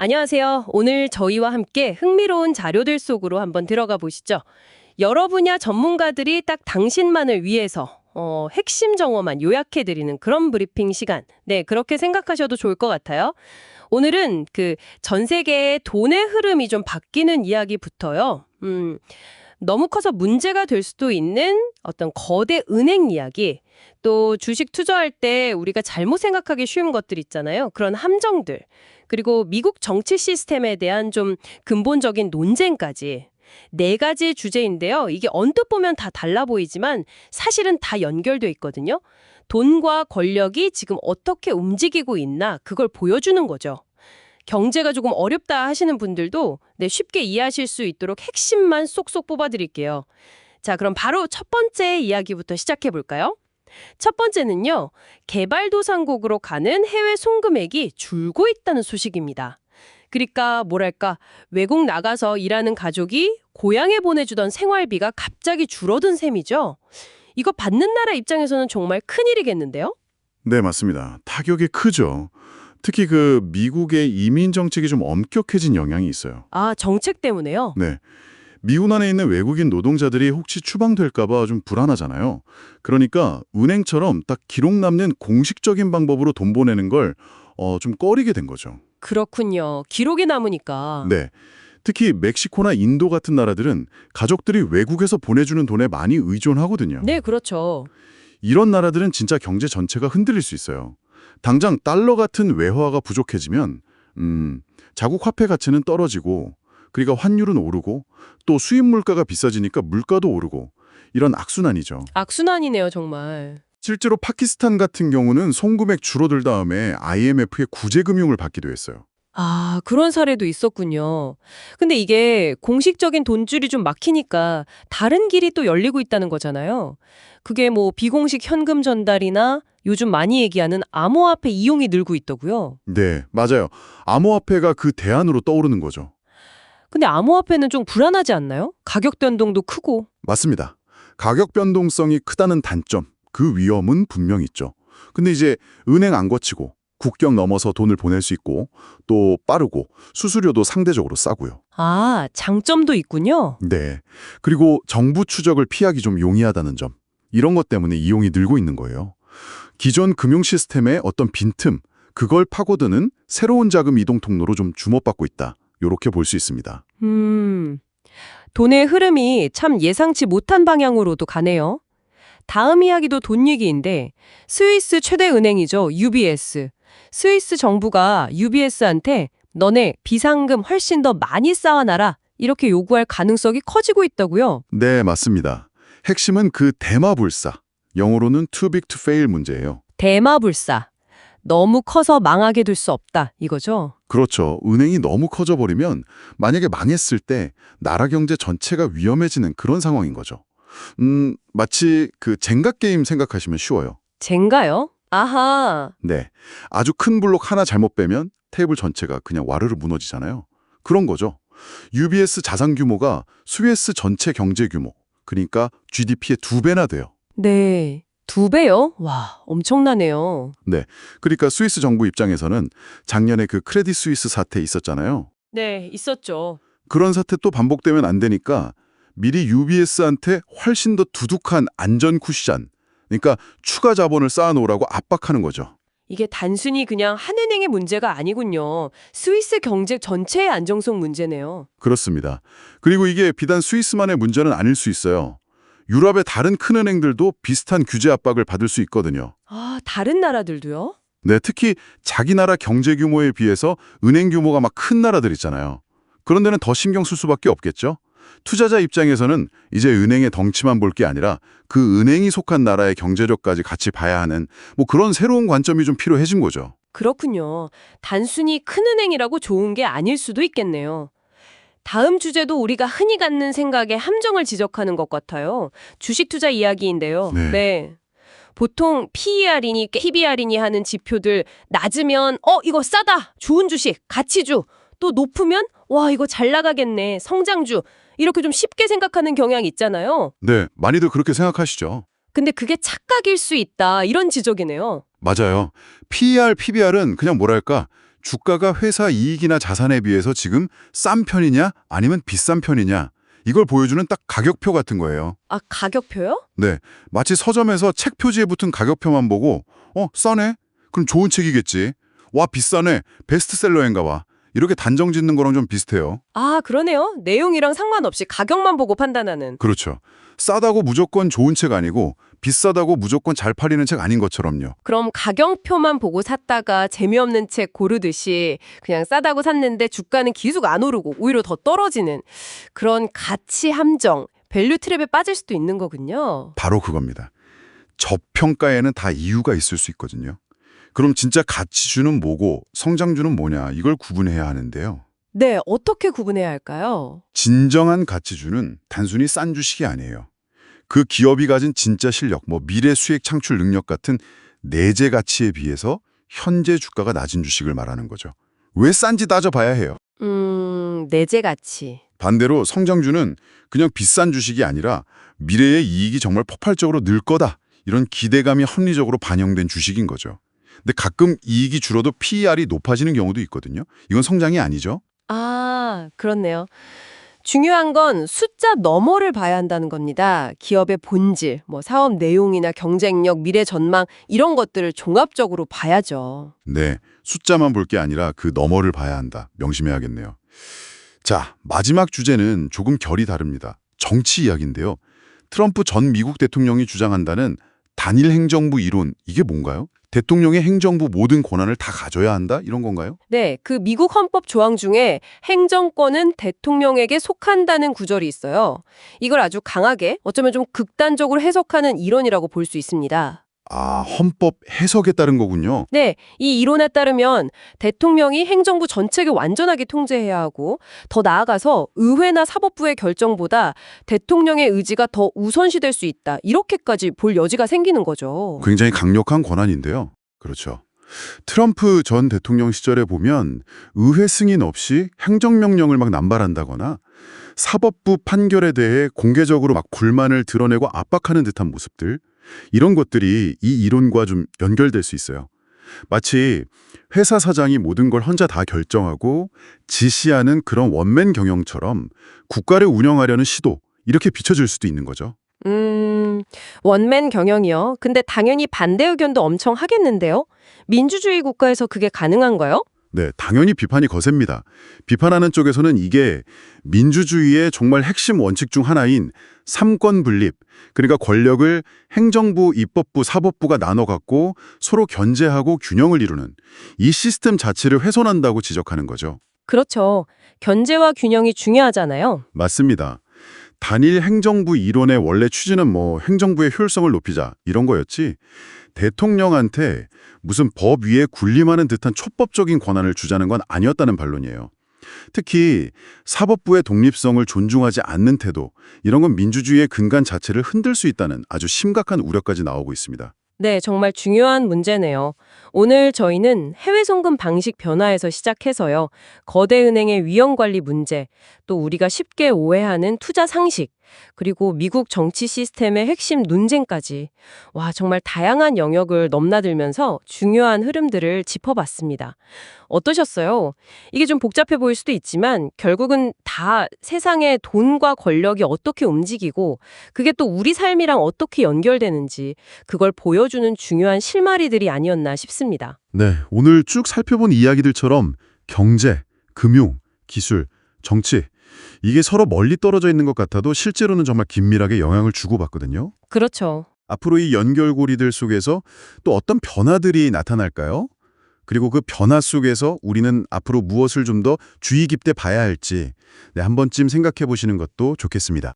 안녕하세요. 오늘 저희와 함께 흥미로운 자료들 속으로 한번 들어가 보시죠. 여러 분야 전문가들이 딱 당신만을 위해서 어, 핵심 정보만 요약해드리는 그런 브리핑 시간. 네, 그렇게 생각하셔도 좋을 것 같아요. 오늘은 그 전 세계의 돈의 흐름이 좀 바뀌는 이야기부터요. 음, 너무 커서 문제가 될 수도 있는 어떤 거대 은행 이야기, 또 주식 투자할 때 우리가 잘못 생각하기 쉬운 것들 있잖아요. 그런 함정들. 그리고 미국 정치 시스템에 대한 좀 근본적인 논쟁까지 네 가지 주제인데요. 이게 언뜻 보면 다 달라 보이지만 사실은 다 연결돼 있거든요. 돈과 권력이 지금 어떻게 움직이고 있나 그걸 보여주는 거죠. 경제가 조금 어렵다 하시는 분들도 네, 쉽게 이해하실 수 있도록 핵심만 쏙쏙 뽑아드릴게요. 자, 그럼 바로 첫 번째 이야기부터 시작해 볼까요? 첫 번째는요, 개발도상국으로 가는 해외 송금액이 줄고 있다는 소식입니다. 그러니까 뭐랄까 외국 나가서 일하는 가족이 고향에 보내주던 생활비가 갑자기 줄어든 셈이죠. 이거 받는 나라 입장에서는 정말 큰일이겠는데요? 네, 맞습니다. 타격이 크죠. 특히 그 미국의 이민 정책이 좀 엄격해진 영향이 있어요. 아, 정책 때문에요? 네. 미국 안에 있는 외국인 노동자들이 혹시 추방될까 봐 좀 불안하잖아요. 그러니까 은행처럼 딱 기록 남는 공식적인 방법으로 돈 보내는 걸 어, 좀 꺼리게 된 거죠. 그렇군요. 기록이 남으니까. 네. 특히 멕시코나 인도 같은 나라들은 가족들이 외국에서 보내주는 돈에 많이 의존하거든요. 네, 그렇죠. 이런 나라들은 진짜 경제 전체가 흔들릴 수 있어요. 당장 달러 같은 외화가 부족해지면 음, 자국 화폐 가치는 떨어지고 그러니까 환율은 오르고 또 수입 물가가 비싸지니까 물가도 오르고 이런 악순환이죠. 악순환이네요, 정말. 실제로 파키스탄 같은 경우는 송금액 줄어들 다음에 IMF의 구제 금융을 받기도 했어요. 아, 그런 사례도 있었군요. 근데 이게 공식적인 돈줄이 좀 막히니까 다른 길이 또 열리고 있다는 거잖아요. 그게 뭐 비공식 현금 전달이나 요즘 많이 얘기하는 암호화폐 이용이 늘고 있더고요. 네, 맞아요. 암호화폐가 그 대안으로 떠오르는 거죠. 근데 암호화폐는 좀 불안하지 않나요? 가격 변동도 크고. 맞습니다. 가격 변동성이 크다는 단점, 그 위험은 분명 있죠. 근데 이제 은행 안 거치고 국경 넘어서 돈을 보낼 수 있고 또 빠르고 수수료도 상대적으로 싸고요. 아, 장점도 있군요. 네. 그리고 정부 추적을 피하기 좀 용이하다는 점. 이런 것 때문에 이용이 늘고 있는 거예요. 기존 금융 시스템의 어떤 빈틈, 그걸 파고드는 새로운 자금 이동 통로로 좀 주목받고 있다. 요렇게 볼 수 있습니다. 음, 돈의 흐름이 참 예상치 못한 방향으로도 가네요. 다음 이야기도 돈 얘기인데 스위스 최대 은행이죠. UBS. 스위스 정부가 UBS한테 너네 비상금 훨씬 더 많이 쌓아놔라 이렇게 요구할 가능성이 커지고 있다고요. 네, 맞습니다. 핵심은 그 대마불사, 영어로는 too big to fail 문제예요. 대마불사. 너무 커서 망하게 될 수 없다 이거죠. 그렇죠. 은행이 너무 커져버리면 만약에 망했을 때 나라 경제 전체가 위험해지는 그런 상황인 거죠. 음, 마치 그 젠가 게임 생각하시면 쉬워요. 젠가요? 아하. 네. 아주 큰 블록 하나 잘못 빼면 테이블 전체가 그냥 와르르 무너지잖아요. 그런 거죠. UBS 자산 규모가 스위스 전체 경제 규모, 그러니까 GDP의 두 배나 돼요. 네. 두 배요? 와, 엄청나네요. 그러니까 스위스 정부 입장에서는 작년에 그 크레딧 스위스 사태 있었잖아요. 네, 있었죠. 그런 사태 또 반복되면 안 되니까 미리 UBS한테 훨씬 더 두둑한 안전 쿠션, 그러니까 추가 자본을 쌓아놓으라고 압박하는 거죠. 이게 단순히 그냥 한 은행의 문제가 아니군요. 스위스 경제 전체의 안정성 문제네요. 그렇습니다. 그리고 이게 비단 스위스만의 문제는 아닐 수 있어요. 유럽의 다른 큰 은행들도 비슷한 규제 압박을 받을 수 있거든요. 아, 다른 나라들도요? 네, 특히 자기 나라 경제 규모에 비해서 은행 규모가 막 큰 나라들 있잖아요. 그런 데는 더 신경 쓸 수밖에 없겠죠. 투자자 입장에서는 이제 은행의 덩치만 볼 게 아니라 그 은행이 속한 나라의 경제력까지 같이 봐야 하는 뭐 그런 새로운 관점이 좀 필요해진 거죠. 그렇군요. 단순히 큰 은행이라고 좋은 게 아닐 수도 있겠네요. 다음 주제도 우리가 흔히 갖는 생각에 함정을 지적하는 것 같아요. 주식 투자 이야기인데요. 네. 보통 PER이니 PBR이니 하는 지표들 낮으면 어 이거 싸다 좋은 주식 가치주 또 높으면 와 이거 잘 나가겠네 성장주 이렇게 좀 쉽게 생각하는 경향이 있잖아요. 네, 많이들 그렇게 생각하시죠. 근데 그게 착각일 수 있다 이런 지적이네요. 맞아요. PER, PBR은 그냥 뭐랄까 주가가 회사 이익이나 자산에 비해서 지금 싼 편이냐 아니면 비싼 편이냐 이걸 보여주는 딱 가격표 같은 거예요. 아, 가격표요? 네, 마치 서점에서 책 표지에 붙은 가격표만 보고 어, 싸네? 그럼 좋은 책이겠지. 와, 비싸네. 베스트셀러인가 봐. 이렇게 단정 짓는 거랑 좀 비슷해요. 아, 그러네요. 내용이랑 상관없이 가격만 보고 판단하는. 그렇죠. 싸다고 무조건 좋은 책 아니고 비싸다고 무조건 잘 팔리는 책 아닌 것처럼요. 그럼 가격표만 보고 샀다가 재미없는 책 고르듯이 그냥 싸다고 샀는데 주가는 계속 안 오르고 오히려 더 떨어지는 그런 가치 함정, 밸류 트랩에 빠질 수도 있는 거군요. 바로 그겁니다. 저평가에는 다 이유가 있을 수 있거든요. 그럼 진짜 가치주는 뭐고 성장주는 뭐냐 이걸 구분해야 하는데요. 네, 어떻게 구분해야 할까요? 진정한 가치주는 단순히 싼 주식이 아니에요. 그 기업이 가진 진짜 실력, 뭐 미래 수익 창출 능력 같은 내재 가치에 비해서 현재 주가가 낮은 주식을 말하는 거죠. 왜 싼지 따져봐야 해요. 음, 내재 가치. 반대로 성장주는 그냥 비싼 주식이 아니라 미래의 이익이 정말 폭발적으로 늘 거다. 이런 기대감이 합리적으로 반영된 주식인 거죠. 근데 가끔 이익이 줄어도 PER이 높아지는 경우도 있거든요. 이건 성장이 아니죠. 아, 그렇네요. 중요한 건 숫자 너머를 봐야 한다는 겁니다. 기업의 본질, 뭐 사업 내용이나 경쟁력, 미래 전망 이런 것들을 종합적으로 봐야죠. 네, 숫자만 볼 게 아니라 그 너머를 봐야 한다. 명심해야겠네요. 자, 마지막 주제는 조금 결이 다릅니다. 정치 이야기인데요. 트럼프 전 미국 대통령이 주장한다는 단일 행정부 이론, 이게 뭔가요? 대통령의 행정부 모든 권한을 다 가져야 한다? 이런 건가요? 네, 그 미국 헌법 조항 중에 행정권은 대통령에게 속한다는 구절이 있어요. 이걸 아주 강하게, 어쩌면 좀 극단적으로 해석하는 이론이라고 볼 수 있습니다. 아, 헌법 해석에 따른 거군요. 네, 이 이론에 따르면 대통령이 행정부 전체를 완전하게 통제해야 하고 더 나아가서 의회나 사법부의 결정보다 대통령의 의지가 더 우선시될 수 있다. 이렇게까지 볼 여지가 생기는 거죠. 굉장히 강력한 권한인데요. 그렇죠. 트럼프 전 대통령 시절에 보면 의회 승인 없이 행정명령을 막 남발한다거나 사법부 판결에 대해 공개적으로 막 불만을 드러내고 압박하는 듯한 모습들 이런 것들이 이 이론과 좀 연결될 수 있어요. 마치 회사 사장이 모든 걸 혼자 다 결정하고 지시하는 그런 원맨 경영처럼 국가를 운영하려는 시도 이렇게 비춰질 수도 있는 거죠. 음, 원맨 경영이요. 근데 당연히 반대 의견도 엄청 하겠는데요. 민주주의 국가에서 그게 가능한가요? 네, 당연히 비판이 거셉니다. 비판하는 쪽에서는 이게 민주주의의 정말 핵심 원칙 중 하나인 삼권 분립, 그러니까 권력을 행정부, 입법부, 사법부가 나눠 갖고 서로 견제하고 균형을 이루는 이 시스템 자체를 훼손한다고 지적하는 거죠. 그렇죠. 견제와 균형이 중요하잖아요. 맞습니다. 단일 행정부 이론의 원래 취지는 뭐 행정부의 효율성을 높이자 이런 거였지 대통령한테 무슨 법 위에 군림하는 듯한 촉법적인 권한을 주자는 건 아니었다는 반론이에요. 특히 사법부의 독립성을 존중하지 않는 태도 이런 건 민주주의의 근간 자체를 흔들 수 있다는 아주 심각한 우려까지 나오고 있습니다. 네, 정말 중요한 문제네요. 오늘 저희는 해외 송금 방식 변화에서 시작해서요. 거대 은행의 위험 관리 문제, 또 우리가 쉽게 오해하는 투자 상식, 그리고 미국 정치 시스템의 핵심 논쟁까지 와, 정말 다양한 영역을 넘나들면서 중요한 흐름들을 짚어봤습니다. 어떠셨어요? 이게 좀 복잡해 보일 수도 있지만 결국은 다 세상의 돈과 권력이 어떻게 움직이고 그게 또 우리 삶이랑 어떻게 연결되는지 그걸 보여주는 중요한 실마리들이 아니었나 싶습니다. 네, 오늘 쭉 살펴본 이야기들처럼 경제, 금융, 기술, 정치 이게 서로 멀리 떨어져 있는 것 같아도 실제로는 정말 긴밀하게 영향을 주고받거든요. 그렇죠. 앞으로 이 연결고리들 속에서 또 어떤 변화들이 나타날까요? 그리고 그 변화 속에서 우리는 앞으로 무엇을 좀 더 주의 깊게 봐야 할지 네, 한 번쯤 생각해 보시는 것도 좋겠습니다.